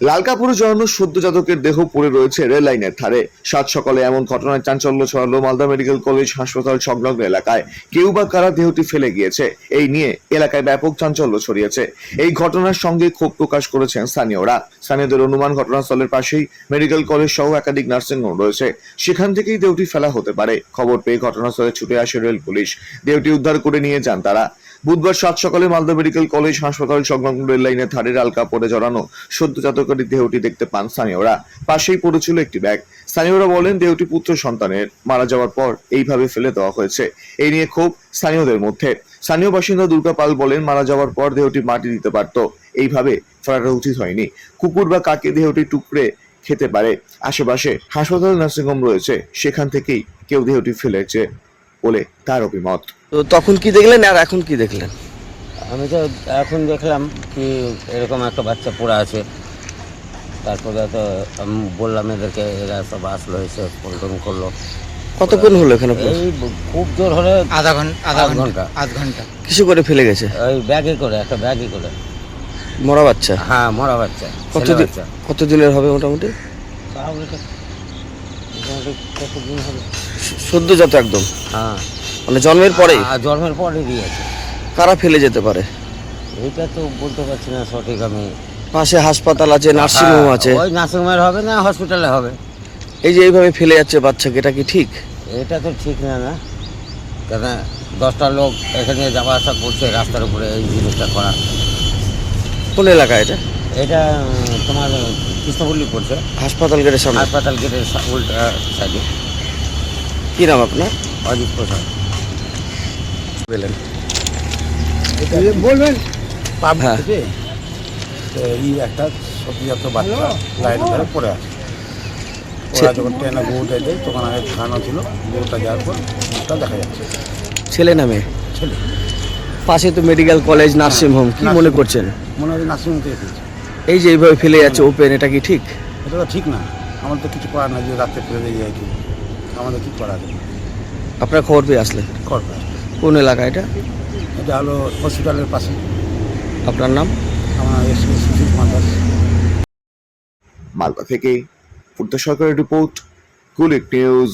লাল কাপড়ে জড়ানো সদ্যজাতকের দেহ পড়ে রয়েছে রেল লাইনের ধারে। সাত সকালে এমন ঘটনায় চাঞ্চল্য ছড়ালো মালদা মেডিকেল কলেজ হাসপাতাল সংলগ্ন এলাকায়। কেউ বা কারা দেহটি ফেলে গিয়েছে, এই নিয়ে এলাকায় ব্যাপক চাঞ্চল্য ছড়িয়েছে। এই ঘটনার সঙ্গে ক্ষোভ প্রকাশ করেছেন স্থানীয়রা। স্থানীয়দের অনুমান ঘটনাস্থলের পাশেই মেডিকেল কলেজ সহ একাধিক নার্সিংহোম রয়েছে। সেখান থেকেই দেহটি ফেলা হতে পারে। খবর পেয়ে ঘটনাস্থলে ছুটে আসে রেল পুলিশ। দেহটি উদ্ধার করে নিয়ে যান তারা। বুধবার সাত সকালে মালদা মেডিকেল কলেজ হাসপাতাল সংলগ্ন রেল লাইনের ধারে আলকা পরে জড়ানো সদ্যজাতকারী দেহটি দেখতে পান স্থানীয়রা। পাশেই পড়েছিল একটি ব্যাগ। স্থানীয়রা বলেন, দেহটি পুত্র সন্তানের। মারা যাওয়ার পর এইভাবে ফেলে দেওয়া হয়েছে। এই নিয়ে ক্ষোভ স্থানীয়দের মধ্যে। স্থানীয় বাসিন্দা দুর্গা পাল বলেন, মারা যাওয়ার পর দেহটি মাটি দিতে পারত। এইভাবে ফেলাটা উচিত হয়নি। কুকুর বা কাকে দেহটি টুকরে খেতে পারে। আশেপাশে হাসপাতাল নার্সিংহোম রয়েছে। সেখান থেকেই কেউ দেহটি ফেলেছে। বলে তার অভিমত। তো তখন কি দেখলেন আর এখন কি দেখলেন? আমি তো এখন দেখলাম কি এরকম একটা বাচ্চা পড়ে আছে। তারপরে তো আমি বললাম এদেরকে এরা সব আসলো এসে ফোন টোন করল। কতক্ষণ হলো এখানে এই খুব জোর হলে আধা ঘণ্টা আধা ঘণ্টা। আধ ঘণ্টা। কিছু করে ফেলে গেছে? ওই ব্যাগে করে একটা ব্যাগে করে। মরা বাচ্চা? হ্যাঁ মরা বাচ্চা ছেলে কতদিন বাচ্চা। কতদিনের হবে মোটামুটি? তাহলে মোটামুটি কতদিন হবে? সদ্যজাত একদম। হ্যাঁ। মানে জন্মের পরেই? আর জন্মের পরে দিয়েছে কারা ফেলে যেতে পারে? এইটা তো বলতে পারছি না সঠিক আমি। পাশে হাসপাতাল আছে নার্সিংহোম হ্যাঁ, আছে। ওই নার্সিংহোমের হবে না হসপিটালে হবে। এই যে এইভাবে ফেলে যাচ্ছে বাচ্চাকে এটা কি ঠিক? এটা তো ঠিক না না। কেন দশটা লোক এখানে যাওয়া আসা করছে রাস্তার উপরে এই জিনিসটা করা। কোন এলাকা এটা? এটা তোমার কৃষ্ণপল্লী পড়ছে হাসপাতাল গেটের সামনে। হাসপাতাল গেটের উল্টা সাইডে। কি নাম আপনার? অজিত প্রসাদ। বললেন বলবেন? পাব হ্যাঁ। থেকে? তো এই একটা সদ্যজাত বাচ্চা লাইন ধরে পড়ে আছে। ওরা যখন ট্রেনে গরুটা দেয় তখন আগে খানো ছিল গরুটা যাওয়ার পর দেখা যাচ্ছে। ছেলে নামে ছেলে। পাশে তো মেডিকেল কলেজ নার্সিংহোম কি মনে করছেন? মনে হয় নার্সিংহোম থেকে এসেছে এই যে এইভাবে ফেলে যাচ্ছে ওপেন এটা কি ঠিক? এটা তো ঠিক না। আমাদের তো কিছু করার নাই যে রাত্রে ফেলে দিয়ে যায় কি। আমাদের কি করা আছে? আপনার খবর পেয়ে আসলে? করবে কোন এলাকা এটা? এটা হলো হসপিটালের পাশে। আপনার নাম? আমার এসে সুশীল কুমার দাস মালদা থেকে পূর্ত সরকারের রিপোর্ট কুলিক নিউজ